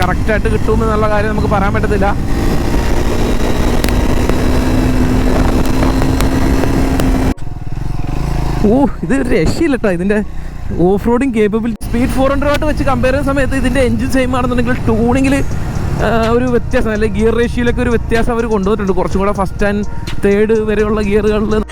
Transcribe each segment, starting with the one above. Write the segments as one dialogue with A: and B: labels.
A: കറക്റ്റായിട്ട് കിട്ടും എന്നുള്ള കാര്യം നമുക്ക് പറയാൻ പറ്റത്തില്ല. ഓ ഇത് രക്ഷയില്ല കേട്ടോ ഇതിന്റെ off roading capability speed four hundred വെച്ച് കമ്പയർ ചെയ്യുന്ന സമയത്ത് ഇതിന്റെ എഞ്ചിൻ സെയിം ആണെന്നുണ്ടെങ്കിൽ ടൂണിങ്ങിൽ ഒരു വ്യത്യാസം അല്ലെങ്കിൽ ഗിയർ റേഷ്യോയിലൊക്കെ ഒരു വ്യത്യാസം അവർ കൊണ്ടുവന്നിട്ടുണ്ട്. കുറച്ചും കൂടെ ഫസ്റ്റ് ആൻഡ് തേർഡ് വരെയുള്ള ഗിയറുകളിൽ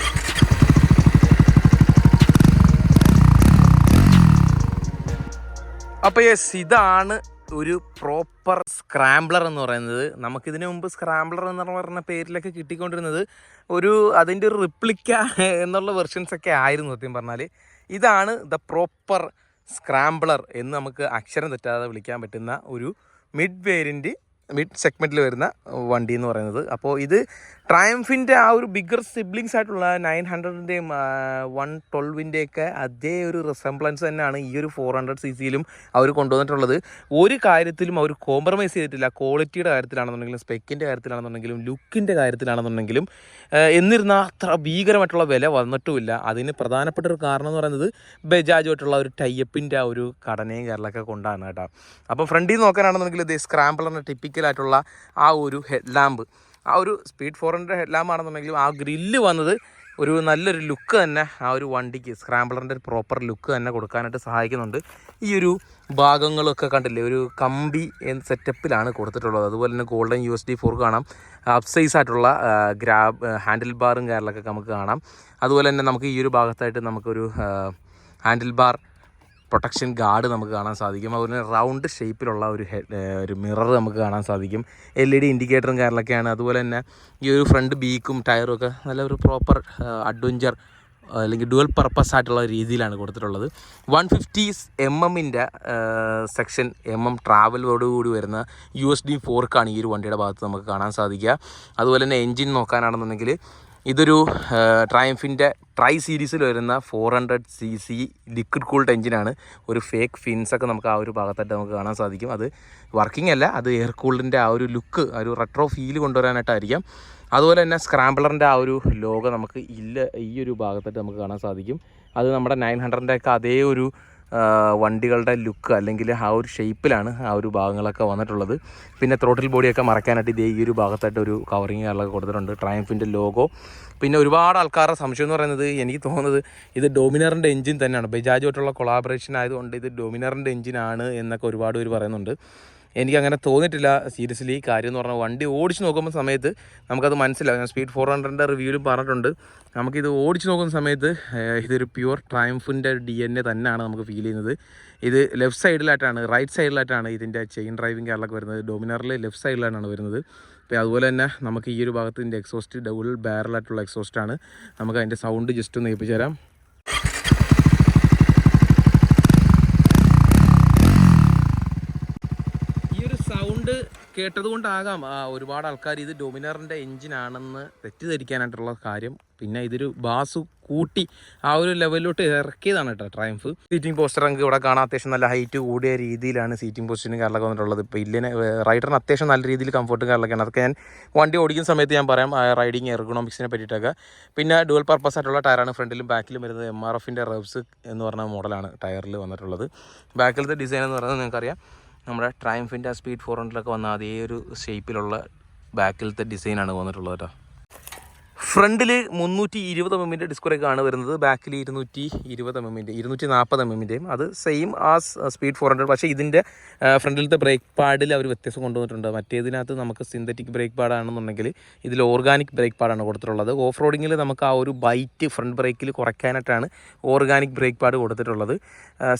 A: അപ്പോൾ യെസ് ഇതാണ് ഒരു പ്രോപ്പർ സ്ക്രാംബ്ലർ എന്ന് പറയുന്നത് നമുക്കിതിനു മുമ്പ് സ്ക്രാംബ്ലർ എന്ന് പറഞ്ഞ പേരിലൊക്കെ കിട്ടിക്കൊണ്ടിരുന്നത് ഒരു അതിന്റെ ഒരു റിപ്ലിക്ക എന്നുള്ള വെർഷൻസ് ഒക്കെ ആയിരുന്നു സത്യം പറഞ്ഞാൽ ഇതാണ് ദ പ്രോപ്പർ സ്ക്രാംബ്ലർ എന്ന് നമുക്ക് അക്ഷരം തെറ്റാതെ വിളിക്കാൻ പറ്റുന്ന ഒരു മിഡ് വേരിയന്റ് മിഡ് സെഗ്മെന്റിൽ വരുന്ന വണ്ടി എന്ന് പറയുന്നത്. അപ്പോൾ ഇത് ട്രയംഫിന്റെ ആ ഒരു ബിഗർ സിബ്ലിങ്സ് ആയിട്ടുള്ള നയൻ ഹൺഡ്രഡിന്റെയും വൺ ട്വൽവിന്റെയൊക്കെ അതേ ഒരു റിസംബ്ലൻസ് തന്നെയാണ് ഈ ഒരു ഫോർ ഹൺഡ്രഡ് സി സിയിലും അവർ കൊണ്ടുവന്നിട്ടുള്ളത്. ഒരു കാര്യത്തിലും അവർ കോംപ്രമൈസ് ചെയ്തിട്ടില്ല. ക്വാളിറ്റിയുടെ കാര്യത്തിലാണെന്നുണ്ടെങ്കിലും സ്പെക്കിന്റെ കാര്യത്തിലാണെന്നുണ്ടെങ്കിലും ലുക്കിന്റെ കാര്യത്തിലാണെന്നുണ്ടെങ്കിലും എന്നിരുന്നാൽ അത്ര ഭീകരമായിട്ടുള്ള വില വന്നിട്ടുമില്ല. അതിന് പ്രധാനപ്പെട്ട ഒരു കാരണം എന്ന് പറയുന്നത് ബജാജുമായിട്ടുള്ള ഒരു ടൈപ്പിന്റെ ആ ഒരു ഘടനയും കാര്യങ്ങളൊക്കെ കൊണ്ടാണ് കേട്ടോ. അപ്പോൾ ഫ്രണ്ടിൽ നോക്കാനാണെന്നുണ്ടെങ്കിൽ ഇത് സ്ക്രാമ്പിളറിന്റെ ടിപ്പിക്കലായിട്ടുള്ള ആ ഒരു ഹെഡ് ലാമ്പ്. ആ ഒരു speed four hundred head lamp ആണെന്നുണ്ടെങ്കിലും ആ ഗ്രില്ല് വന്നത് ഒരു നല്ലൊരു ലുക്ക് തന്നെ ആ ഒരു വണ്ടിക്ക് സ്ക്രാമ്പിളറിന്റെ ഒരു പ്രോപ്പർ ലുക്ക് തന്നെ കൊടുക്കാനായിട്ട് സഹായിക്കുന്നുണ്ട്. ഈ ഒരു ഭാഗങ്ങളൊക്കെ കണ്ടില്ലേ ഒരു കമ്പി സെറ്റപ്പിലാണ് കൊടുത്തിട്ടുള്ളത്. അതുപോലെ തന്നെ golden U S D fork കാണാം. അപ്സൈസ് ആയിട്ടുള്ള ഗ്രാബ് ഹാൻഡിൽ ബാറും കാര്യങ്ങളൊക്കെ നമുക്ക് കാണാം. അതുപോലെ തന്നെ നമുക്ക് ഈ ഒരു ഭാഗത്തായിട്ട് നമുക്കൊരു ഹാൻഡിൽ ബാർ പ്രൊട്ടക്ഷൻ ഗാർഡ് നമുക്ക് കാണാൻ സാധിക്കും. അതുപോലെ റൗണ്ട് ഷേപ്പിലുള്ള ഒരു ഹെഡ് ഒരു മിറർ നമുക്ക് കാണാൻ സാധിക്കും. എൽ ഇ ഡി ഇൻഡിക്കേറ്ററും കാര്യങ്ങളൊക്കെയാണ്. അതുപോലെ തന്നെ ഈ ഒരു ഫ്രണ്ട് ബീക്കും ടയറും ഒക്കെ നല്ല ഒരു പ്രോപ്പർ അഡ്വഞ്ചർ അല്ലെങ്കിൽ ഡുവൽ പർപ്പസ് ആയിട്ടുള്ള രീതിയിലാണ് കൊടുത്തിട്ടുള്ളത്. വൺ ഫിഫ്റ്റി എം എമ്മിന്റെ സെക്ഷൻ എം എം ട്രാവലോടുകൂടി വരുന്ന യു എസ് ഡി ഫോർക്കാണ് ഈ ഒരു വണ്ടിയുടെ ഭാഗത്ത് നമുക്ക് കാണാൻ സാധിക്കുക. അതുപോലെ തന്നെ എൻജിൻ നോക്കാനാണെന്നുണ്ടെങ്കിൽ ഇതൊരു ട്രയംഫിന്റെ ട്രൈ സീരീസിൽ വരുന്ന four hundred C C liquid cooled എഞ്ചിനാണ് ഒരു ഫേക്ക് ഫിൻസൊക്കെ നമുക്ക് ആ ഒരു ഭാഗത്തായിട്ട് നമുക്ക് കാണാൻ സാധിക്കും. അത് വർക്കിംഗ് അല്ല അത് എയർ കൂൾഡിന്റെ ആ ഒരു ലുക്ക് ഒരു റെട്രോ ഫീൽ കൊണ്ടുവരാനായിട്ടായിരിക്കാം. അതുപോലെ തന്നെ സ്ക്രാമ്പിളറിന്റെ ആ ഒരു ലോഗോ നമുക്ക് ഇല്ല ഈ ഒരു ഭാഗത്തായിട്ട് നമുക്ക് കാണാൻ സാധിക്കും. അത് നമ്മുടെ നയൻ ഹൺഡ്രഡിന്റെ ഒക്കെ അതേ ഒരു വണ്ടികളുടെ ലുക്ക് അല്ലെങ്കിൽ ആ ഒരു ഷേപ്പിലാണ് ആ ഒരു ഭാഗങ്ങളൊക്കെ വന്നിട്ടുള്ളത്. പിന്നെ ത്രോട്ടിൽ ബോഡിയൊക്കെ മറക്കാനായിട്ട് ഇതേ ഈ ഒരു ഭാഗത്തായിട്ട് ഒരു കവറിങ് കാര്യങ്ങളൊക്കെ കൊടുത്തിട്ടുണ്ട്. ട്രയംഫിന്റെ ലോഗോ പിന്നെ ഒരുപാട് ആൾക്കാരുടെ സംശയം എന്ന് പറയുന്നത് എനിക്ക് തോന്നുന്നത് ഇത് ഡോമിനറിന്റെ എഞ്ചിൻ തന്നെയാണ്. ബജാജുമായിട്ടുള്ള കൊളാബറേഷൻ ആയതുകൊണ്ട് ഇത് ഡോമിനറിന്റെ എഞ്ചിനാണ് എന്നൊക്കെ ഒരുപാട് പേര് പറയുന്നുണ്ട്. എനിക്ക് അങ്ങനെ തോന്നിയിട്ടില്ല. സീരിയസ്ലി കാര്യം എന്ന് പറഞ്ഞാൽ വണ്ടി ഓടിച്ച് നോക്കുമ്പോൾ സമയത്ത് നമുക്കത് മനസ്സിലാവും. ഞാൻ സ്പീഡ് ഫോർ ഹൺഡ്രഡിന്റെ റിവ്യൂവിലും പറഞ്ഞിട്ടുണ്ട്. നമുക്കിത് ഓടിച്ച് നോക്കുന്ന സമയത്ത് ഇതൊരു പ്യുവർ ട്രയംഫിന്റെ ഡി എൻ എ തന്നെയാണ് നമുക്ക് ഫീൽ ചെയ്യുന്നത്. ഇത് ലെഫ്റ്റ് സൈഡിലായിട്ടാണ് റൈറ്റ് സൈഡിലായിട്ടാണ് ഇതിന്റെ ചെയിൻ ഡ്രൈവിംഗ് കാര്യങ്ങളൊക്കെ വരുന്നത്. ഡോമിനറിൽ ലെഫ്റ്റ് സൈഡിലാണ് വരുന്നത്. അപ്പോൾ അതുപോലെ തന്നെ നമുക്ക് ഈ ഒരു ഭാഗത്ത് ഇതിന്റെ എക്സോസ്റ്റ് ഡബിൾ ബാരലായിട്ടുള്ള എക്സോസ്റ്റാണ് നമുക്ക് അതിന്റെ സൗണ്ട് ജസ്റ്റ് ഒന്ന് ഏൽപ്പിച്ചു തരാം ഈ ഒരു സൗണ്ട് കേട്ടത് കൊണ്ടാകാം ഒരുപാട് ആൾക്കാർ ഇത് ഡൊമിനറിന്റെ എഞ്ചിനാണെന്ന് തെറ്റിദ്ധരിക്കാനായിട്ടുള്ള കാര്യം. പിന്നെ ഇതൊരു ബാസ് കൂട്ടി ആ ഒരു ലെവലിലോട്ട് ഇറക്കിയതാണ് കേട്ടോ ട്രയംഫ്. സീറ്റിംഗ് പോസ്റ്റർ നമുക്ക് ഇവിടെ കാണാൻ അത്യാവശ്യം നല്ല ഹൈറ്റ് കൂടിയ രീതിയിലാണ് സീറ്റിംഗ് പൊസിഷനും കാര്യങ്ങളൊക്കെ വന്നിട്ടുള്ളത് ഇപ്പോൾ ഇല്ലിന് റൈഡറിന് അത്യാവശ്യം നല്ല രീതിയിൽ കംഫർട്ടും കാര്യങ്ങളൊക്കെയാണ് അതൊക്കെ ഞാൻ വണ്ടി ഓടിക്കുന്ന സമയത്ത് ഞാൻ പറയാം റൈഡിങ് എർഗണോമിക്സിനെ പറ്റിയിട്ടൊക്കെ. പിന്നെ ഡുവൽ പർപ്പസ് ആയിട്ടുള്ള ടയറാണ് ഫ്രണ്ടിലും ബാക്കിലും വരുന്നത് എം ആർ എഫിന്റെ റബ്സ് എന്ന് പറഞ്ഞ മോഡലാണ് ടയറിൽ വന്നിട്ടുള്ളത്. ബാക്കിലത്തെ ഡിസൈൻ എന്ന് പറയുന്നത് നിങ്ങൾക്കറിയാം. നമ്മുടെ ട്രയംഫിന്റെ സ്പീഡ് ഫോർ ഹൺഡ്രഡിലൊക്കെ വന്ന അതേ ഒരു ഷേപ്പിലുള്ള ബാക്കിലത്തെ ഡിസൈനാണ് വന്നിട്ടുള്ളത് കേട്ടോ. ഫ്രണ്ടിൽ മുന്നൂറ്റി ഇരുപത് എം എമ്മിന്റെ ഡിസ്ക് ബ്രേക്കാണ് വരുന്നത്. ബാക്കിൽ ഇരുന്നൂറ്റി ഇരുപത് എം എമ്മിന്റെ ഇരുന്നൂറ്റി നാൽപ്പത് എം എമ്മിന്റെയും അത് സെയിം ആ സ്പീഡ് ഫോർ ഹൺഡ്രഡ് പക്ഷേ ഇതിന്റെ ഫ്രണ്ടിലത്തെ ബ്രേക്ക് പാഡിൽ അവർ വ്യത്യാസം കൊണ്ടുവന്നിട്ടുണ്ട്. മറ്റേതിനകത്ത് നമുക്ക് സിന്തറ്റിക് ബ്രേക്ക് പാഡാണെന്നുണ്ടെങ്കിൽ ഇതിൽ ഓർഗാനിക് ബ്രേക്ക് പാഡാണ് കൊടുത്തിട്ടുള്ളത്. ഓഫ് റോഡിങ്ങിൽ നമുക്ക് ആ ഒരു ബൈറ്റ് ഫ്രണ്ട് ബ്രേക്കിൽ കുറയ്ക്കാനായിട്ടാണ് ഓർഗാനിക് ബ്രേക്ക് പാഡ് കൊടുത്തിട്ടുള്ളത്.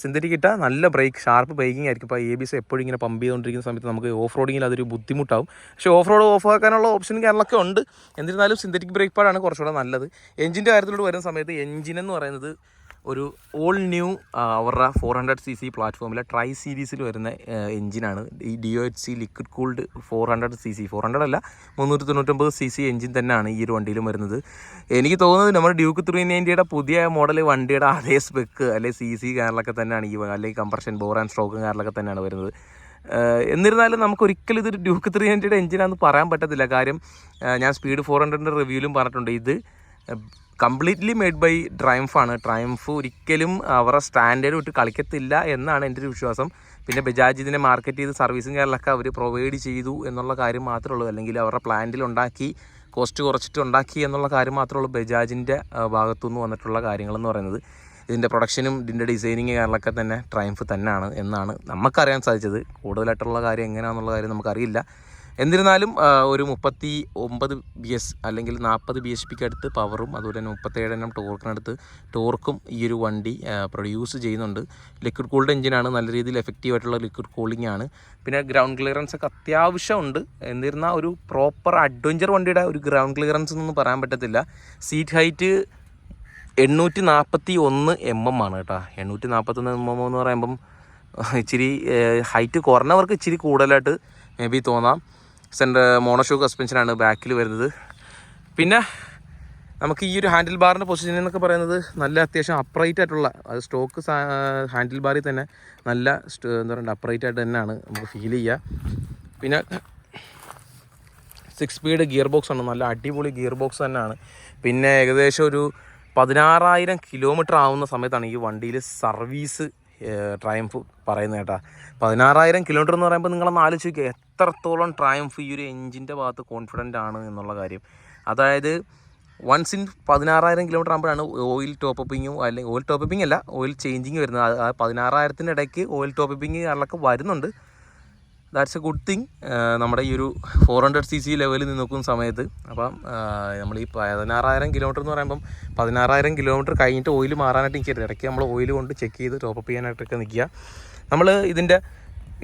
A: സിന്തറ്റിക് ഇട്ടാൽ നല്ല ബ്രേക്ക് ഷാർപ്പ് ബ്രേക്കിംഗ് ആയിരിക്കും. ഇപ്പോൾ എ ബി സി എപ്പോഴും ഇങ്ങനെ പമ്പ് ചെയ്തുകൊണ്ടിരിക്കുന്ന സമയത്ത് നമുക്ക് ഓഫ് റോഡിങ്ങിൽ അതൊരു ബുദ്ധിമുട്ടാവും. പക്ഷേ ഓഫ് റോഡ് ഓഫ് ആക്കാനുള്ള ഓപ്ഷൻ കാര്യങ്ങളൊക്കെ ഉണ്ട്. എന്നിരുന്നാലും സിന്തറ്റിക് ബ്രേക്ക് പാഡാണ് കുറച്ചുകൂടെ നല്ലത്. എഞ്ചിന്റെ കാര്യത്തിലോട്ട് വരുന്ന സമയത്ത് എഞ്ചിൻ എന്ന് പറയുന്നത് ഒരു ഓൾ ന്യൂ അവരുടെ ഫോർ ഹൺഡ്രഡ് സി സി പ്ലാറ്റ്ഫോമിലെ ട്രൈ സീരീസിൽ വരുന്ന എഞ്ചിനാണ്. ഈ D O H C liquid cooled four hundred C C four hundred അല്ല മുന്നൂറ്റി തൊണ്ണൂറ്റൊമ്പത് സി സി എഞ്ചിൻ തന്നെയാണ് ഈ ഒരു വണ്ടിയിലും വരുന്നത്. എനിക്ക് തോന്നുന്നത് നമ്മുടെ ഡ്യൂക്ക് ത്രീ നയന്റിയുടെ പുതിയ മോഡൽ വണ്ടിയുടെ അതേ സ്പെക്ക് അല്ലെങ്കിൽ സി സി കാറിലൊക്കെ തന്നെയാണ് ഈ അല്ലെങ്കിൽ കംപ്രഷൻ ബോർ ആൻഡ് സ്ട്രോക്കും കാറിലൊക്കെ തന്നെയാണ് വരുന്നത്. എന്നിരുന്നാലും നമുക്ക് ഒരിക്കലും ഇതൊരു ഡ്യൂക്ക് ത്രീ ഹൺഡ്രഡ് എഞ്ചിനാന്ന് പറയാൻ പറ്റത്തില്ല. കാര്യം ഞാൻ സ്പീഡ് ഫോർ ഹൺഡ്രഡിന്റെ റിവ്യൂലും പറഞ്ഞിട്ടുണ്ട്. ഇത് കംപ്ലീറ്റ്ലി മെയ്ഡ് ബൈ ട്രയംഫാണ് ട്രയംഫ് ഒരിക്കലും അവരുടെ സ്റ്റാൻഡേർഡ് വിട്ട് കളിക്കത്തില്ല എന്നാണ് എന്റെ ഒരു വിശ്വാസം. പിന്നെ ബജാജ് ഇതിനെ മാർക്കറ്റ് ചെയ്ത് സർവീസും കാര്യങ്ങളൊക്കെ അവർ പ്രൊവൈഡ് ചെയ്തു എന്നുള്ള കാര്യം മാത്രമേ ഉള്ളൂ. അല്ലെങ്കിൽ അവരുടെ പ്ലാന്റിൽ ഉണ്ടാക്കി കോസ്റ്റ് കുറച്ചിട്ട് ഉണ്ടാക്കി എന്നുള്ള കാര്യം മാത്രമേ ഉള്ളൂ ബജാജിന്റെ ഭാഗത്തുനിന്ന് വന്നിട്ടുള്ള കാര്യങ്ങളെന്ന് പറയുന്നത്. ഇതിന്റെ പ്രൊഡക്ഷനും ഇതിന്റെ ഡിസൈനിങ് കാര്യങ്ങളൊക്കെ തന്നെ ട്രയംഫ് തന്നെയാണ് എന്നാണ് നമുക്കറിയാൻ സാധിച്ചത്. കൂടുതലായിട്ടുള്ള കാര്യം എങ്ങനെയാണെന്നുള്ള കാര്യം നമുക്കറിയില്ല. എന്നിരുന്നാലും ഒരു മുപ്പത്തി ഒമ്പത് ബി എസ് അല്ലെങ്കിൽ നാൽപ്പത് ബി എച്ച് പിക്ക് അടുത്ത് പവറും അതുപോലെ തന്നെ മുപ്പത്തേഴ് എണ്ണം ടോർക്കിനടുത്ത് ടോർക്കും ഈ ഒരു വണ്ടി പ്രൊഡ്യൂസ് ചെയ്യുന്നുണ്ട്. ലിക്വിഡ് കൂൾഡ് എഞ്ചിനാണ് നല്ല രീതിയിൽ എഫക്റ്റീവ് ആയിട്ടുള്ള ലിക്വിഡ് കൂളിംഗ് ആണ്. പിന്നെ ഗ്രൗണ്ട് ക്ലിയറൻസ് ഒക്കെ അത്യാവശ്യമുണ്ട്. എന്നിരുന്നാൽ ഒരു പ്രോപ്പർ അഡ്വഞ്ചർ വണ്ടിയുടെ ഒരു ഗ്രൗണ്ട് ക്ലിയറൻസ് എന്നൊന്നും പറയാൻ പറ്റത്തില്ല. സീറ്റ് ഹൈറ്റ് എണ്ണൂറ്റി നാൽപ്പത്തി ഒന്ന് എം എം ആണ് കേട്ടോ. എണ്ണൂറ്റി നാൽപ്പത്തൊന്ന് എം എം എന്ന് പറയുമ്പം ഇച്ചിരി ഹൈറ്റ് കുറഞ്ഞവർക്ക് ഇച്ചിരി കൂടുതലായിട്ട് മേ ബി തോന്നാം. സെന്റർ മോണോഷോ സസ്പെൻഷനാണ് ബാക്കിൽ വരുന്നത്. പിന്നെ നമുക്ക് ഈ ഒരു ഹാൻഡിൽ ബാറിന്റെ പൊസിഷൻ എന്നൊക്കെ പറയുന്നത് നല്ല അത്യാവശ്യം അപ്രൈറ്റ് ആയിട്ടുള്ള അത് സ്റ്റോക്ക് ഹാൻഡിൽ ബാറിൽ തന്നെ നല്ല എന്താ പറയുക അപ്രൈറ്റ് ആയിട്ട് തന്നെയാണ് നമുക്ക് ഫീൽ ചെയ്യുക. പിന്നെ സിക്സ് സ്പീഡ് ഗിയർ ബോക്സ് ആണ്. നല്ല അടിപൊളി ഗിയർ ബോക്സ് തന്നെയാണ്. പിന്നെ ഏകദേശം ഒരു പതിനാറായിരം കിലോമീറ്റർ ആവുന്ന സമയത്താണ് ഈ വണ്ടിയിൽ സർവീസ് ട്രയംഫ് പറയുന്നത് കേട്ടോ. പതിനാറായിരം കിലോമീറ്റർ എന്ന് പറയുമ്പോൾ നിങ്ങളൊന്ന് ആലോചിച്ച് നോക്കുക എത്രത്തോളം ട്രയംഫ് ഈ ഒരു എഞ്ചിന്റെ ഭാഗത്ത് കോൺഫിഡന്റ് ആണ് എന്നുള്ള കാര്യം. അതായത് വൺസ് ഇൻ പതിനാറായിരം കിലോമീറ്റർ ആകുമ്പോഴാണ് ഓയിൽ ടോപ്പിങ്ങും അല്ലെങ്കിൽ ഓയിൽ ടോപ്പ് അപ്പിംഗ് അല്ല ഓയിൽ ചേഞ്ചിങ് വരുന്നത്. പതിനാറായിരത്തിന്റെ ഇടയ്ക്ക് ഓയിൽ ടോപ്പ് അപ്പിങ് കാര്യങ്ങളൊക്കെ വരുന്നുണ്ട്. ദാറ്റ്സ് എ ഗുഡ് തിങ് നമ്മുടെ ഈ ഒരു ഫോർ ഹൺഡ്രഡ് സി സി ലെവലിൽ നിന്ന് നോക്കുന്ന സമയത്ത്. അപ്പം നമ്മൾ ഈ പതിനാറായിരം കിലോമീറ്റർ എന്ന് പറയുമ്പം പതിനാറായിരം കിലോമീറ്റർ കഴിഞ്ഞിട്ട് ഓയിൽ മാറാനായിട്ട് എനിക്ക് ഇടയ്ക്ക് നമ്മൾ ഓയിൽ കൊണ്ട് ചെക്ക് ചെയ്ത് ടോപ്പ് അപ്പ് ചെയ്യാനായിട്ടൊക്കെ നിൽക്കുക നമ്മൾ ഇതിന്റെ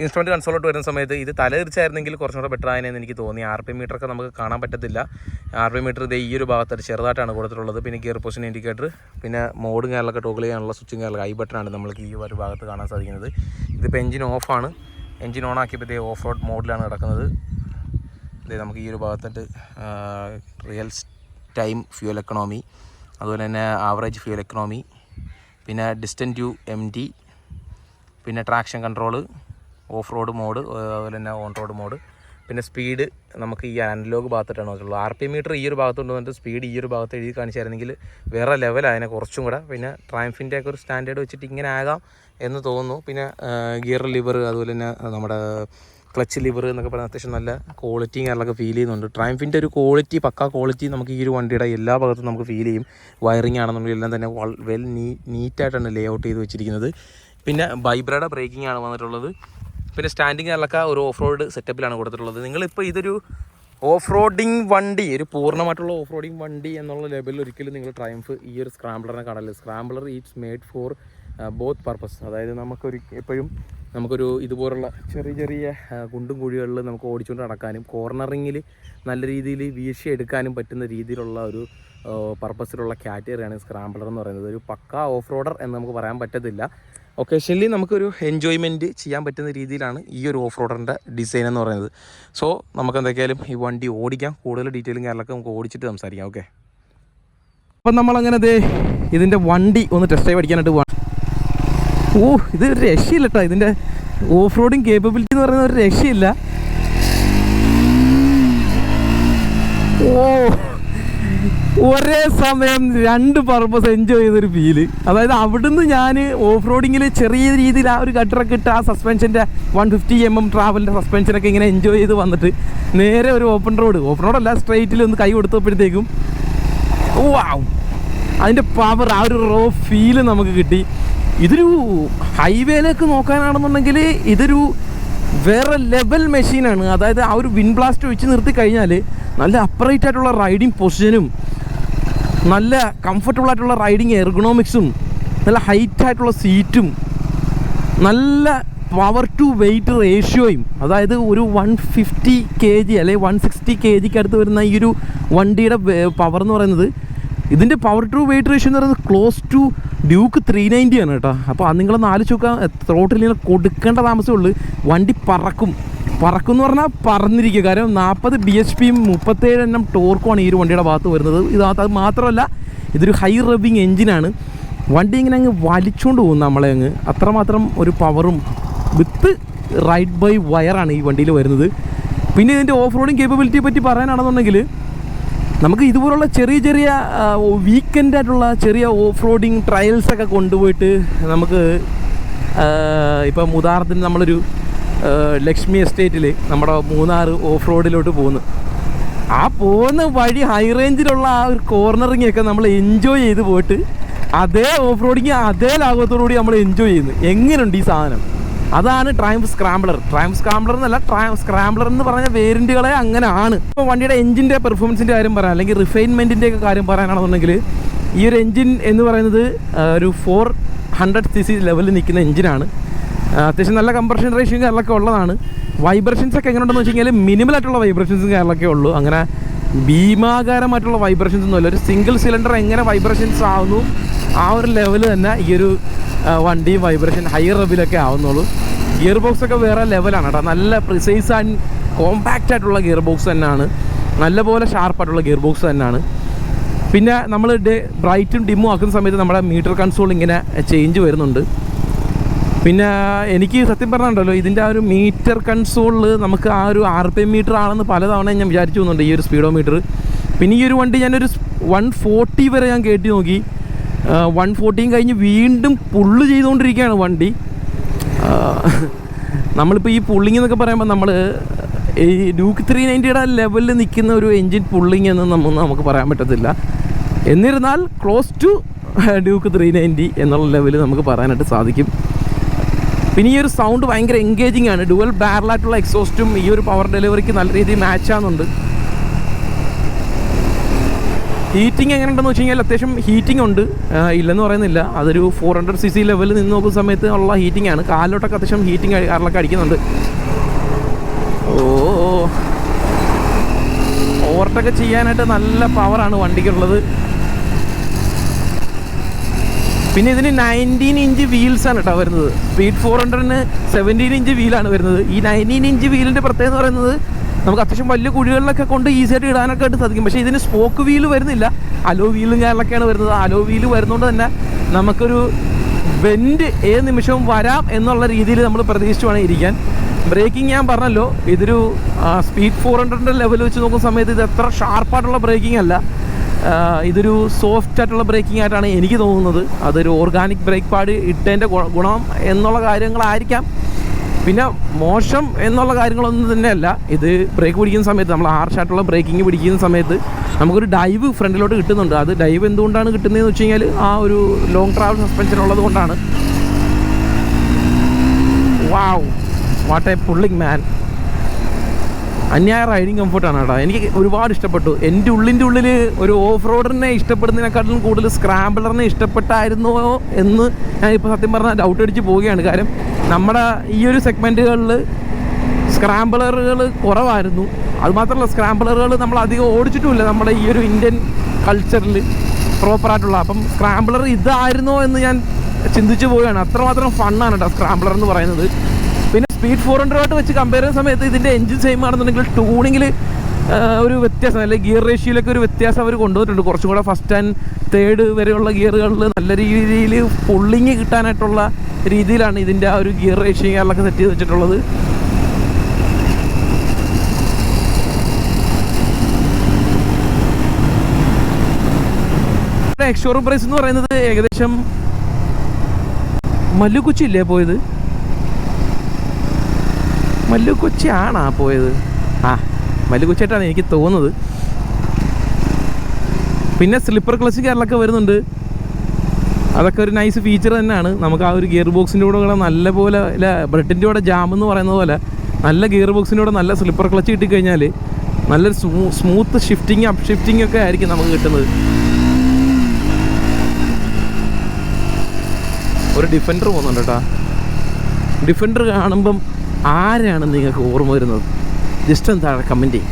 A: ഇൻസ്ട്രുമെന്റ് കൺസോളോട്ട് വരുന്ന സമയത്ത് ഇത് തല തിരിച്ചായിരുന്നെങ്കിൽ കുറച്ചും കൂടെ ബെറ്റർ ആയതെന്ന് എനിക്ക് തോന്നി. ആർ പി മീറ്ററൊക്കെ നമുക്ക് കാണാൻ പറ്റത്തില്ല. ആർ പി മീറ്റർ ഇത് ഈ ഒരു ഭാഗത്തായിട്ട് ചെറുതായിട്ടാണ് കൊടുത്തിട്ടുള്ളത്. പിന്നെ ഗിയർ പൊസിഷൻ ഇൻഡിക്കേറ്റർ പിന്നെ മോഡും കാര്യങ്ങളൊക്കെ ടോക്കിൾ ചെയ്യാനുള്ള സ്വിച്ചും കാര്യങ്ങളൊക്കെ ഐ ആണ് നമ്മൾക്ക് ഈ ഒരു ഭാഗത്ത് കാണാൻ സാധിക്കുന്നത്. ഇതിപ്പോൾ എഞ്ചിൻ ഓഫാണ് എഞ്ചിൻ ഓൺ ആക്കിയപ്പോഴത്തേ ഓഫ് റോഡ് മോഡിലാണ് കിടക്കുന്നത്. ഇതേ നമുക്ക് ഈ ഒരു ഭാഗത്തായിട്ട് റിയൽ ടൈം ഫ്യൂൽ എക്കണോമി അതുപോലെ തന്നെ ആവറേജ് ഫ്യൂൽ എക്കണോമി പിന്നെ ഡിസ്റ്റന്റ് ടു എം ഡി പിന്നെ traction control off road mode അതുപോലെ തന്നെ ഓൺ റോഡ് മോഡ് പിന്നെ സ്പീഡ് നമുക്ക് ഈ അനലോഗ് ഭാഗത്തായിട്ടാണ് വെച്ചിട്ടുള്ളത് ആർ പി മീറ്റർ ഈ ഒരു ഭാഗത്തുണ്ട് വന്നിട്ട് സ്പീഡ് ഈ ഒരു ഭാഗത്ത് എഴുതി കാണിച്ചായിരുന്നെങ്കിൽ വേറെ ലെവലാണ് അതിനെ കുറച്ചും കൂടെ പിന്നെ ട്രയംഫിന്റെ ഒക്കെ ഒരു സ്റ്റാൻഡേർഡ് വെച്ചിട്ട് ഇങ്ങനെ ആകാം എന്ന് തോന്നുന്നു. പിന്നെ ഗിയർ ലിവർ അതുപോലെ തന്നെ നമ്മുടെ ക്ലച്ച് ലിവർ എന്നൊക്കെ പറഞ്ഞാൽ അത്യാവശ്യം നല്ല ക്വാളിറ്റിയും കാര്യങ്ങളൊക്കെ ഫീൽ ചെയ്യുന്നുണ്ട്. ട്രയംഫിന്റെ ഒരു ക്വാളിറ്റി പക്കാ ക്വാളിറ്റി നമുക്ക് ഈ ഒരു വണ്ടിയുടെ എല്ലാ ഭാഗത്തും നമുക്ക് ഫീൽ ചെയ്യും. വയറിംഗ് ആണെന്നുണ്ടെങ്കിൽ എല്ലാം തന്നെ വെൽ നീ നീറ്റായിട്ടാണ് ലേ ഔട്ട് ചെയ്ത് വെച്ചിരിക്കുന്നത്. പിന്നെ ബൈബ്രയുടെ ബ്രേക്കിംഗ് ആണ് വന്നിട്ടുള്ളത്. പിന്നെ സ്റ്റാൻഡിങ് അലക്ക ഒരു ഓഫ് റോഡ് സെറ്റപ്പിലാണ് കൊടുത്തിട്ടുള്ളത്. നിങ്ങളിപ്പോൾ ഇതൊരു ഓഫ് റോഡിങ് വണ്ടി ഒരു പൂർണമായിട്ടുള്ള ഓഫ് റോഡിങ് വണ്ടി എന്നുള്ള ലെവലിൽ ഒരിക്കലും നിങ്ങൾ ട്രയംഫ് ഈ ഒരു സ്ക്രാംബ്ലറിനെ കാണല്ലേ scrambler it's made for both purpose അതായത് നമുക്കൊരു എപ്പോഴും നമുക്കൊരു ഇതുപോലുള്ള ചെറിയ ചെറിയ ആ, കുണ്ടും കുഴികളിൽ നമുക്ക് ഓടിച്ചുകൊണ്ട് നടക്കാനും കോർണറിങ്ങിൽ നല്ല രീതിയിൽ വീഴ്ച എടുക്കാനും പറ്റുന്ന രീതിയിലുള്ള ഒരു പർപ്പസിലുള്ള കാറ്റഗറിയാണ് സ്ക്രാംബ്ലർ എന്ന് പറയുന്നത്. ഒരു പക്ക ഓഫ് റോഡർ എന്ന് നമുക്ക് പറയാൻ പറ്റത്തില്ല. ഒക്കേഷനലി നമുക്കൊരു എൻജോയ്മെന്റ് ചെയ്യാൻ പറ്റുന്ന രീതിയിലാണ് ഈ ഒരു ഓഫ് റോഡറിന്റെ ഡിസൈൻ എന്ന് പറയുന്നത്. സോ നമുക്ക് എന്തൊക്കെയാലും ഈ വണ്ടി ഓടിക്കാം. കൂടുതൽ ഡീറ്റെയിലും കാര്യങ്ങളൊക്കെ നമുക്ക് ഓടിച്ചിട്ട് സംസാരിക്കാം. ഓക്കെ അപ്പം നമ്മളങ്ങനെ ദേ ഇതിന്റെ വണ്ടി ഒന്ന് ടെസ്റ്റ് ഡ്രൈവ് അടിക്കാനായിട്ട് ഓ ഇത് ഒരു രക്ഷയില്ല കേട്ടോ ഇതിന്റെ ഓഫ് റോഡിങ് കേപ്പബിലിറ്റി എന്ന് പറയുന്ന ഒരു രക്ഷയില്ല. ഓ. ഒരേ സമയം രണ്ട് പർപ്പസ് എൻജോയ് ചെയ്തൊരു ഫീൽ അതായത് അവിടുന്ന് ഞാൻ ഓഫ് റോഡിങ്ങിൽ ചെറിയ രീതിയിൽ ആ ഒരു ഗട്ടറൊക്കെ ഇട്ട് ആ സസ്പെൻഷന്റെ വൺ ഫിഫ്റ്റി എം എം ട്രാവലിന്റെ സസ്പെൻഷനൊക്കെ ഇങ്ങനെ എൻജോയ് ചെയ്ത് വന്നിട്ട് നേരെ ഒരു ഓപ്പൺ റോഡ് ഓപ്പൺ റോഡല്ല സ്ട്രെയിറ്റിൽ ഒന്ന് കൈ കൊടുത്തപ്പോഴത്തേക്കും വാവ് അതിന്റെ പവർ ആ ഒരു റോ ഫീൽ നമുക്ക് കിട്ടി. ഇതൊരു ഹൈവേയിലേക്ക് നോക്കാനാണെന്നുണ്ടെങ്കിൽ ഇതൊരു വേറെ ലെവൽ മെഷീനാണ് അതായത് ആ ഒരു വിൻ ബ്ലാസ്റ്റ് വെച്ച് നിർത്തി കഴിഞ്ഞാൽ നല്ല അപ്പറേറ്റ് ആയിട്ടുള്ള റൈഡിങ് പൊസിഷനും നല്ല കംഫർട്ടബിൾ ആയിട്ടുള്ള റൈഡിങ് എർഗണോമിക്സും നല്ല ഹൈറ്റ് ആയിട്ടുള്ള സീറ്റും നല്ല പവർ ടു വെയിറ്റ് റേഷ്യോയും അതായത് ഒരു വൺ ഫിഫ്റ്റി കെ ജി അല്ലെങ്കിൽ വൺ സിക്സ്റ്റി കെ ജിക്ക് അടുത്ത് വരുന്ന ഈ ഒരു വണ്ടിയുടെ പവർ എന്ന് പറയുന്നത് ഇതിന്റെ പവർ ടു വെയിറ്റ് റേഷ്യോ എന്ന് പറയുന്നത് close to Duke three ninety ആണ് കേട്ടോ. അപ്പോൾ അത് നിങ്ങളൊന്ന് ആലോചിച്ച് ചുക്ക റോട്ടിൽ നിങ്ങൾ കൊടുക്കേണ്ട താമസമേ ഉള്ളൂ. വണ്ടി പറക്കും. പറക്കും എന്ന് പറഞ്ഞാൽ പറന്നിരിക്കുക. കാരണം നാൽപ്പത് ബി എച്ച് പിയും മുപ്പത്തേഴ് എണ്ണം ടോർക്കുമാണ് ഈ ഒരു വണ്ടിയുടെ ഭാഗത്ത് വരുന്നത്. ഇത് അത് മാത്രമല്ല ഇതൊരു ഹൈ റബ്ബിങ് എഞ്ചിനാണ് വണ്ടി ഇങ്ങനെ അങ്ങ് വലിച്ചുകൊണ്ട് പോകും നമ്മളെ അങ്ങ്. അത്രമാത്രം ഒരു പവറും വിത്ത് റൈഡ് ബൈ വയറാണ് ഈ വണ്ടിയിൽ വരുന്നത്. പിന്നെ ഇതിന്റെ ഓഫ് റോഡിങ് കേപ്പബിലിറ്റിയെ പറ്റി പറയാനാണെന്നുണ്ടെങ്കിൽ നമുക്ക് ഇതുപോലുള്ള ചെറിയ ചെറിയ വീക്കെൻഡ് ആയിട്ടുള്ള ചെറിയ ഓഫ് റോഡിങ് ട്രയൽസൊക്കെ കൊണ്ടുപോയിട്ട് നമുക്ക് ഇപ്പം ഉദാഹരണത്തിന് നമ്മളൊരു ലക്ഷ്മി എസ്റ്റേറ്റിൽ നമ്മുടെ മൂന്നാർ ഓഫ് റോഡിലോട്ട് പോകുന്നു. ആ പോകുന്ന വഴി ഹൈ റേഞ്ചിലുള്ള ആ ഒരു കോർണറിങ് ഒക്കെ നമ്മൾ എൻജോയ് ചെയ്ത് പോയിട്ട് അതേ ഓഫ് റോഡിങ് അതേ ലാഘവത്തോടു കൂടി നമ്മൾ എൻജോയ് ചെയ്യുന്നു. എങ്ങനെയുണ്ട് ഈ സാധനം? അതാണ് ട്രയംഫ് സ്ക്രാംബ്ലർ ട്രയംഫ് സ്ക്രാംബ്ലർ എന്നല്ല ട്രയം സ്ക്രാംബ്ലർ എന്ന് പറഞ്ഞ വേരിയന്റുകളെ അങ്ങനെയാണ് ഇപ്പോൾ വണ്ടിയുടെ എഞ്ചിന്റെ പെർഫോമൻസിന്റെ കാര്യം പറയാം അല്ലെങ്കിൽ റിഫൈൻമെന്റിന്റെ ഒക്കെ കാര്യം പറയാനാണെന്നുണ്ടെങ്കിൽ ഈ ഒരു എഞ്ചിൻ എന്ന് പറയുന്നത് ഒരു ഫോർ ഹൺഡ്രഡ് സി സി ലെവലിൽ നിൽക്കുന്ന എഞ്ചിനാണ് അത്യാവശ്യം നല്ല കംപ്രഷൻ റേഷ്യം കാര്യങ്ങളൊക്കെ ഉള്ളതാണ്. വൈബ്രേഷൻസ് ഒക്കെ എങ്ങനെയുണ്ടെന്ന് വെച്ച് കഴിഞ്ഞാൽ മിനിമൽ ആയിട്ടുള്ള വൈബ്രേഷൻസും കാര്യങ്ങളൊക്കെ ഉള്ളൂ. അങ്ങനെ ഭീമാകാരമായിട്ടുള്ള വൈബ്രേഷൻസ് ഒന്നുമില്ല. ഒരു സിംഗിൾ സിലിണ്ടർ എങ്ങനെ വൈബ്രേഷൻസ് ആവുന്നു ആ ഒരു ലെവൽ തന്നെ ഈ ഒരു വണ്ടി വൈബ്രേഷൻ ഹയർ റബിലൊക്കെ ആവുന്നുള്ളൂ. ഗിയർ ബോക്സ് ഒക്കെ വേറെ ലെവലാണ് കേട്ടോ നല്ല പ്രിസൈസ് ആൻഡ് കോമ്പാക്റ്റ് ആയിട്ടുള്ള ഗിയർ ബോക്സ് തന്നെയാണ്. നല്ല പോലെ ഷാർപ്പായിട്ടുള്ള ഗിയർ ബോക്സ് തന്നെയാണ്. പിന്നെ നമ്മൾ ബ്രൈറ്റും ഡിമ്മും ആക്കുന്ന സമയത്ത് നമ്മുടെ മീറ്റർ കൺസോൾ ഇങ്ങനെ ചേഞ്ച് വരുന്നുണ്ട്. പിന്നെ എനിക്ക് സത്യം പറഞ്ഞിട്ടുണ്ടല്ലോ ഇതിന്റെ ആ ഒരു മീറ്റർ കൺസോളിൽ നമുക്ക് ആ ഒരു ആർ പി എം മീറ്റർ ആണെന്ന് പലതവണ ഞാൻ വിചാരിച്ചു പോകുന്നുണ്ട് ഈ ഒരു സ്പീഡോ മീറ്റർ പിന്നെ ഈ ഒരു വണ്ടി ഞാനൊരു വൺ ഫോർട്ടി വരെ ഞാൻ കയറ്റി നോക്കി. വൺ ഫോർട്ടിയും കഴിഞ്ഞ് വീണ്ടും പുള്ള് ചെയ്തുകൊണ്ടിരിക്കുകയാണ് വണ്ടി. നമ്മളിപ്പോൾ ഈ പുള്ളിങ് എന്നൊക്കെ പറയുമ്പോൾ നമ്മൾ ഈ ഡ്യൂക്ക് ത്രീ നയന്റിയുടെ ലെവലിൽ നിൽക്കുന്ന ഒരു എൻജിൻ പുള്ളിങ് എന്ന് നമ്മ നമുക്ക് പറയാൻ പറ്റത്തില്ല. എന്നിരുന്നാൽ close to Duke three ninety എന്നുള്ള ലെവലിൽ നമുക്ക് പറയാനായിട്ട് സാധിക്കും. പിന്നെ ഈ ഒരു സൗണ്ട് ഭയങ്കര എൻഗേജിങ് ആണ്. ഡുവൽ ബാരലായിട്ടുള്ള എക്സോസ്റ്റും ഈ ഒരു പവർ ഡെലിവറിക്ക് നല്ല രീതിയിൽ മാച്ച് ആവുന്നുണ്ട് എങ്ങനെ ഉണ്ടെന്ന് വെച്ച് കഴിഞ്ഞാൽ അത്യാവശ്യം ഹീറ്റിംഗ് ഉണ്ട്. ഇല്ലെന്ന് പറയുന്നില്ല. അതൊരു ഫോർ ഹൺഡ്രഡ് സി സി ലെവലിൽ നിന്ന് നോക്കുന്ന സമയത്ത് ഉള്ള ഹീറ്റിംഗ് ആണ്. കാലിലോട്ടൊക്കെ അത്യാവശ്യം ഹീറ്റിംഗ് കാറിലൊക്കെ അടിക്കുന്നുണ്ട്. ഓ ഓവർടേക്ക് ചെയ്യാനായിട്ട് നല്ല പവറാണ് വണ്ടിക്കുള്ളത്. പിന്നെ ഇതിന് നയന്റീൻ ഇഞ്ച് വീൽസ് ആണ് കേട്ടോ വരുന്നത്. സ്പീഡ് ഫോർ ഹൺഡ്രഡിന് സെവന്റീൻ ഇഞ്ച് വീലാണ് വരുന്നത്. ഈ നയന്റീൻ ഇഞ്ച് വീലിന്റെ പ്രത്യേകത എന്ന് പറയുന്നത് നമുക്ക് അത്യാവശ്യം വലിയ കുഴികളിലൊക്കെ കൊണ്ട് ഈസി ആയിട്ട് ഇടാനൊക്കെ ആയിട്ട് സാധിക്കും. പക്ഷേ ഇതിന് സ്പോക്ക് വീൽ വരുന്നില്ല. അലോ വീലും കാര്യങ്ങളൊക്കെയാണ് വരുന്നത്. അലോ വീൽ വരുന്നതുകൊണ്ട് തന്നെ നമുക്കൊരു വെന്റ് ഏത് നിമിഷവും വരാം എന്നുള്ള രീതിയിൽ നമ്മൾ പ്രതീക്ഷിച്ച് വേണം ഇരിക്കാൻ. ബ്രേക്കിംഗ് ഞാൻ പറഞ്ഞല്ലോ ഇതൊരു സ്പീഡ് ഫോർ ഹൺഡ്രഡിന്റെ ലെവൽ വെച്ച് നോക്കുന്ന സമയത്ത് ഇത് എത്ര ഷാർപ്പായിട്ടുള്ള ബ്രേക്കിംഗ് അല്ല. ഇതൊരു സോഫ്റ്റ് ആയിട്ടുള്ള ബ്രേക്കിംഗ് ആയിട്ടാണ് എനിക്ക് തോന്നുന്നത്. അതൊരു ഓർഗാനിക് ബ്രേക്ക് പാഡ് ഇട്ടതിന്റെ ഗുണം എന്നുള്ള കാര്യങ്ങളായിരിക്കാം. പിന്നെ മോശം എന്നുള്ള കാര്യങ്ങളൊന്നും തന്നെയല്ല. ഇത് ബ്രേക്ക് പിടിക്കുന്ന സമയത്ത് നമ്മൾ ഹാർഷായിട്ടുള്ള ബ്രേക്കിംഗ് പിടിക്കുന്ന സമയത്ത് നമുക്കൊരു ഡൈവ് ഫ്രണ്ടിലോട്ട് കിട്ടുന്നുണ്ട്. അത് ഡൈവ് എന്തുകൊണ്ടാണ് കിട്ടുന്നതെന്ന് വെച്ച് കഴിഞ്ഞാൽ ആ ഒരു ലോങ് ട്രാവൽ സസ്പെൻഷൻ ഉള്ളത് കൊണ്ടാണ്. Wow what a pulling man അന്യായ റൈഡിങ് കംഫർട്ടാണ് കേട്ടോ. എനിക്ക് ഒരുപാട് ഇഷ്ടപ്പെട്ടു. എന്റെ ഉള്ളിന്റെ ഉള്ളിൽ ഒരു ഓഫ് റോഡറിനെ ഇഷ്ടപ്പെടുന്നതിനെക്കാട്ടിലും കൂടുതൽ സ്ക്രാമ്പിളറിനെ ഇഷ്ടപ്പെട്ടായിരുന്നോ എന്ന് ഞാൻ ഇപ്പോൾ സത്യം പറഞ്ഞാൽ ഡൗട്ട് അടിച്ച് പോവുകയാണ്. കാര്യം നമ്മുടെ ഈ ഒരു സെഗ്മെന്റുകളിൽ സ്ക്രാമ്പിളറുകൾ കുറവായിരുന്നു. അതുമാത്രമല്ല സ്ക്രാമ്പിളറുകൾ നമ്മൾ അധികം ഓടിച്ചിട്ടുമില്ല നമ്മുടെ ഈ ഒരു ഇന്ത്യൻ കൾച്ചറിൽ പ്രോപ്പറായിട്ടുള്ള അപ്പം സ്ക്രാമ്പിളർ ഇതായിരുന്നോ എന്ന് ഞാൻ ചിന്തിച്ചു പോവുകയാണ്. അത്രമാത്രം ഫണ്ണാണ് കേട്ടോ സ്ക്രാമ്പിളർ എന്ന് പറയുന്നത്. പിന്നെ സ്പീഡ് ഫോർ ഹൺഡ്രഡ് വെച്ച് കമ്പയർ ചെയ്യുന്ന സമയത്ത് ഇതിന്റെ എഞ്ചിൻ സെയിം ആണെന്നുണ്ടെങ്കിൽ ട്യൂണിങ്ങിൽ ഒരു വ്യത്യാസം അല്ലെങ്കിൽ ഗിയർ റേഷ്യയിലൊക്കെ ഒരു വ്യത്യാസം അവർ കൊണ്ടുവന്നിട്ടുണ്ട്. കുറച്ചും കൂടെ ഫസ്റ്റ് ആൻഡ് തേർഡ് വരെയുള്ള ഗിയറുകളിൽ നല്ല രീതിയിൽ പുള്ളിങ് കിട്ടാനായിട്ടുള്ള രീതിയിലാണ് ഇതിന്റെ ആ ഒരു ഗിയർ റേഷ്യോ കാര്യങ്ങളൊക്കെ സെറ്റ് ചെയ്ത് വെച്ചിട്ടുള്ളത്. എക്സ്ഷോറൂം പ്രൈസ് എന്ന് പറയുന്നത് ഏകദേശം മല്ലുക്കുച്ചി ഇല്ലേ പോയത്? മല്ലുകൊച്ചി ആണാ പോയത്. ആ. മല്ലുക്കൊച്ചിയായിട്ടാണ് എനിക്ക് തോന്നുന്നത്. പിന്നെ സ്ലിപ്പർ ക്ലച്ച് കാര്യങ്ങളൊക്കെ വരുന്നുണ്ട്. അതൊക്കെ ഒരു നൈസ് ഫീച്ചർ തന്നെയാണ്. നമുക്ക് ആ ഒരു ഗിയർ ബോക്സിന്റെ കൂടെ കൂടെ നല്ല പോലെ അല്ല ബ്രെഡിന്റെ കൂടെ ജാം എന്ന് പറയുന്നത് പോലെ നല്ല ഗിയർ ബോക്സിന്റെ കൂടെ നല്ല സ്ലിപ്പർ ക്ലച്ച് കിട്ടിക്കഴിഞ്ഞാൽ നല്ലൊരു സ്മൂ സ്മൂത്ത് ഷിഫ്റ്റിംഗ് അപ്പ് ഷിഫ്റ്റിംഗ് ഒക്കെ ആയിരിക്കും നമുക്ക് കിട്ടുന്നത്. ഒരു ഡിഫൻഡർ പോകുന്നുണ്ട് കേട്ടോ. ഡിഫൻഡർ കാണുമ്പം ആരാണ് നിങ്ങൾക്ക് ഓർമ്മ വരുന്നത്? ജസ്റ്റ് ഒന്ന് താഴെ കമന്റ് ചെയ്യും.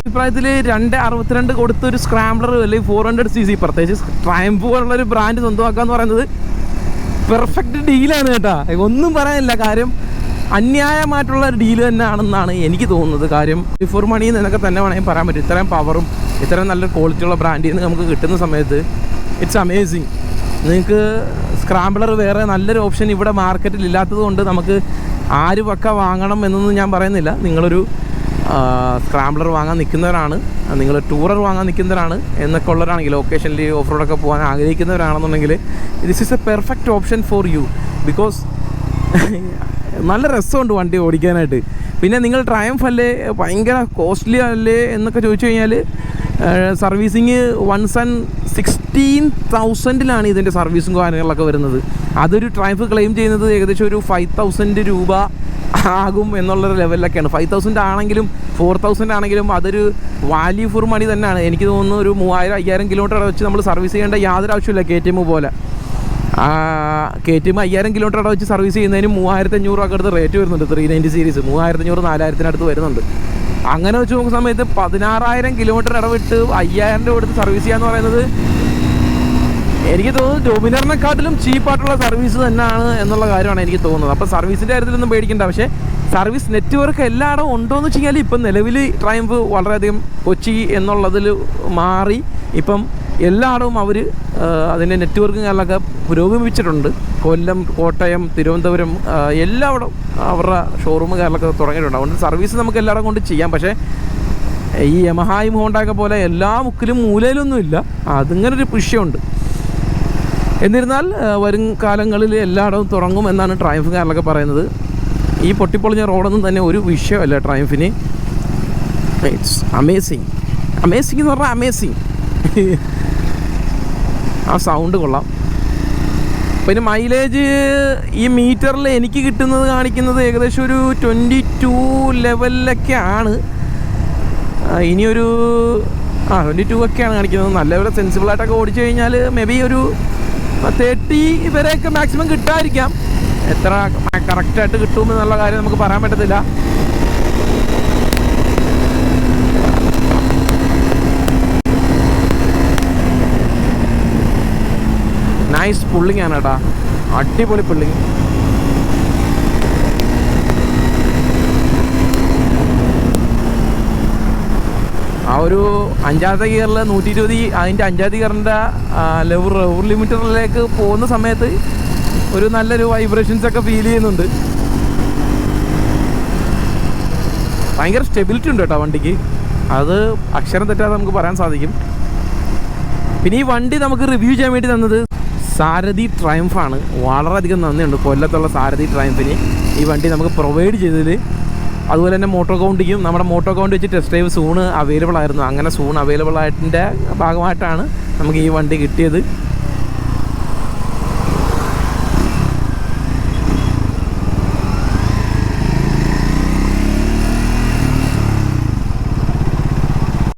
A: അഭിപ്രായത്തിൽ രണ്ട് അറുപത്തിരണ്ട് കൊടുത്ത ഒരു സ്ക്രാംബ്ലർ അല്ലെങ്കിൽ ഫോർ ഹൺഡ്രഡ് സി സി പ്രത്യേകിച്ച് ട്രയംഫ് പോലുള്ള ഒരു ബ്രാൻഡ് സ്വന്തമാക്കുക എന്ന് പറയുന്നത് പെർഫെക്റ്റ് ഡീലാണ് കേട്ടോ. ഒന്നും പറയാനില്ല കാര്യം അന്യായമായിട്ടുള്ള ഒരു ഡീൽ തന്നെയാണെന്നാണ് എനിക്ക് തോന്നുന്നത്. കാര്യം ബിഫോർ മണി എന്നൊക്കെ തന്നെ വേണമെങ്കിൽ പറയാൻ പറ്റും. ഇത്രയും പവറും ഇത്രയും നല്ല ക്വാളിറ്റിയുള്ള ബ്രാൻഡിൽ നിന്ന് നമുക്ക് കിട്ടുന്ന സമയത്ത് ഇറ്റ്സ് അമേസിങ് നിങ്ങൾക്ക് സ്ക്രാംബ്ലർ വേറെ നല്ലൊരു ഓപ്ഷൻ ഇവിടെ മാർക്കറ്റിൽ ഇല്ലാത്തത് കൊണ്ട് നമുക്ക് ആര് പക്ക വാങ്ങണം എന്നൊന്നും ഞാൻ പറയുന്നില്ല. നിങ്ങളൊരു സ്ക്രാംബ്ലർ വാങ്ങാൻ നിൽക്കുന്നവരാണ്. നിങ്ങൾ ടൂറർ വാങ്ങാൻ നിൽക്കുന്നവരാണ് എന്നൊക്കെ ഉള്ളവരാണെങ്കിൽ ലൊക്കേഷനിൽ ഓഫ് റോഡൊക്കെ പോകാൻ ആഗ്രഹിക്കുന്നവരാണെന്നുണ്ടെങ്കിൽ this is a perfect option for you because നല്ല രസമുണ്ട് വണ്ടി ഓടിക്കാനായിട്ട്. പിന്നെ നിങ്ങൾ ട്രയംഫ് അല്ലേ? ഭയങ്കര കോസ്റ്റ്ലി അല്ലേ എന്നൊക്കെ ചോദിച്ചു കഴിഞ്ഞാൽ സർവീസിങ് വൺസ് ആൻഡ് സിക്സ്റ്റീൻ തൗസൻഡിലാണ് ഇതിന്റെ സർവീസും കാര്യങ്ങളൊക്കെ വരുന്നത്. അതൊരു ട്രൈഫ് ക്ലെയിം ചെയ്യുന്നത് ഏകദേശം ഒരു ഫൈവ് തൗസൻഡ് രൂപ ആകും എന്നുള്ള ലെവലിലൊക്കെയാണ് ഫൈവ് തൗസൻഡ് ആണെങ്കിലും ഫോർ തൗസൻഡ് ആണെങ്കിലും അതൊരു വാല്യൂ ഫോർ മണി തന്നെയാണ്. എനിക്ക് തോന്നുന്നു ഒരു മൂവായിരം അയ്യായിരം കിലോമീറ്റർ വെച്ച് നമ്മൾ സർവീസ് ചെയ്യേണ്ട യാതൊരു ആവശ്യമില്ല കെ ടി എം പോലെ. കെ ടി എം അയ്യായിരം കിലോമീറ്റർ വെച്ച് സർവീസ് ചെയ്യുന്നതിന് മൂവായിരത്തി അഞ്ഞൂറ് രൂപ അടുത്ത് റേറ്റ് വരുന്നുണ്ട്. ത്രീ നയന്റി സീരീസ് മൂവായിരത്തി അഞ്ഞൂറ് നാലായിരത്തിനടുത്ത് വരുന്നുണ്ട്. അങ്ങനെ വെച്ച് നോക്കുന്ന സമയത്ത് പതിനാറായിരം കിലോമീറ്റർ ഇടവിട്ട് അയ്യായിരം രൂപ കൊടുത്ത് സർവീസ് ചെയ്യാന്ന് പറയുന്നത് എനിക്ക് തോന്നുന്നു ഡൊമിനറിനെക്കാട്ടിലും ചീപ്പായിട്ടുള്ള സർവീസ് തന്നെയാണ് എന്നുള്ള കാര്യമാണ് എനിക്ക് തോന്നുന്നത്. അപ്പോൾ സർവീസിന്റെ കാര്യത്തിലൊന്നും പേടിക്കണ്ട. പക്ഷേ സർവീസ് നെറ്റ്വർക്ക് എല്ലായിടവും ഉണ്ടോ എന്ന് വെച്ച് കഴിഞ്ഞാൽ ഇപ്പം നിലവിൽ ട്രയംഫ് വളരെയധികം കൊച്ചി എന്നുള്ളതിൽ മാറി. ഇപ്പം എല്ലായിടവും അവർ അതിന്റെ നെറ്റ്വർക്കും കാര്യങ്ങളൊക്കെ പുരോഗമിച്ചിട്ടുണ്ട് കൊല്ലം കോട്ടയം തിരുവനന്തപുരം ആ, എല്ലായിടവും അവരുടെ ഷോറൂം കാര്യങ്ങളൊക്കെ തുടങ്ങിയിട്ടുണ്ട്. അതുകൊണ്ട് സർവീസ് നമുക്ക് എല്ലായിടം കൊണ്ട് ചെയ്യാം. പക്ഷേ ഈ യമഹായും ഹോണ്ടയൊക്കെ പോലെ എല്ലാ മുക്കിലും മൂലയിലൊന്നുമില്ല അതിങ്ങനൊരു വിഷയമുണ്ട്. എന്നിരുന്നാൽ വരും കാലങ്ങളിൽ എല്ലായിടവും തുടങ്ങും എന്നാണ് ട്രയംഫുകാരിലൊക്കെ പറയുന്നത്. ഈ പൊട്ടിപ്പൊളിഞ്ഞ റോഡൊന്നും തന്നെ ഒരു വിഷയമല്ല ട്രയംഫിന് ഇറ്റ്സ് അമേസിങ് അമേസിങ് എന്ന് പറഞ്ഞാൽ അമേസിങ് ആ സൗണ്ട് കൊള്ളാം. പിന്നെ മൈലേജ് ഈ മീറ്ററിൽ എനിക്ക് കിട്ടുന്നത് കാണിക്കുന്നത് ഏകദേശം ഒരു ട്വന്റി ടു ലെവലിലൊക്കെ ആണ് ഇനിയൊരു ആ ട്വന്റി ടു ഒക്കെയാണ് കാണിക്കുന്നത്. നല്ലപോലെ സെൻസിബിൾ ആയിട്ടൊക്കെ ഓടിച്ചു കഴിഞ്ഞാൽ മേ ബി ഒരു തേർട്ടി വരെയൊക്കെ മാക്സിമം കിട്ടാതിരിക്കാം. എത്ര കറക്റ്റായിട്ട് കിട്ടുമെന്നുള്ള കാര്യം നമുക്ക് പറയാൻ പറ്റത്തില്ല. നൈസ് പുള്ളിങ് ആണ് കേട്ടാ അടിപൊളി പുള്ളിങ് ആ ഒരു അഞ്ചാമത്തെ ഗിയറിൽ നൂറ്റി ഇരുപത് അതിന്റെ അഞ്ചാമത്തെ ഗിയറിന്റെ ലെവർ ഓവർ ലിമിറ്ററിലേക്ക് പോകുന്ന സമയത്ത് ഒരു നല്ലൊരു വൈബ്രേഷൻസ് ഒക്കെ ഫീൽ ചെയ്യുന്നുണ്ട്. ഭയങ്കര സ്റ്റെബിലിറ്റി ഉണ്ട് കേട്ടോ വണ്ടിക്ക്. അത് അക്ഷരം തെറ്റാതെ നമുക്ക് പറയാൻ സാധിക്കും. പിന്നെ ഈ വണ്ടി നമുക്ക് റിവ്യൂ ചെയ്യാൻ വേണ്ടി തന്നത് സാരഥി ട്രയംഫാണ്. വളരെയധികം നന്ദിയുണ്ട് കൊല്ലത്തുള്ള സാരഥി ട്രയംഫിന്. ഈ വണ്ടി നമുക്ക് പ്രൊവൈഡ് ചെയ്തതിൽ അതുപോലെ തന്നെ മോട്ടോ കൗണ്ടിക്കും നമ്മുടെ മോട്ടോ കൗണ്ട് വെച്ച് ടെസ്റ്റ് ഡ്രൈവ് സൂണ് അവൈലബിൾ ആയിരുന്നു. അങ്ങനെ സൂൺ അവൈലബിൾ ആയിട്ടിന്റെ ഭാഗമായിട്ടാണ് നമുക്ക് ഈ വണ്ടി കിട്ടിയത്.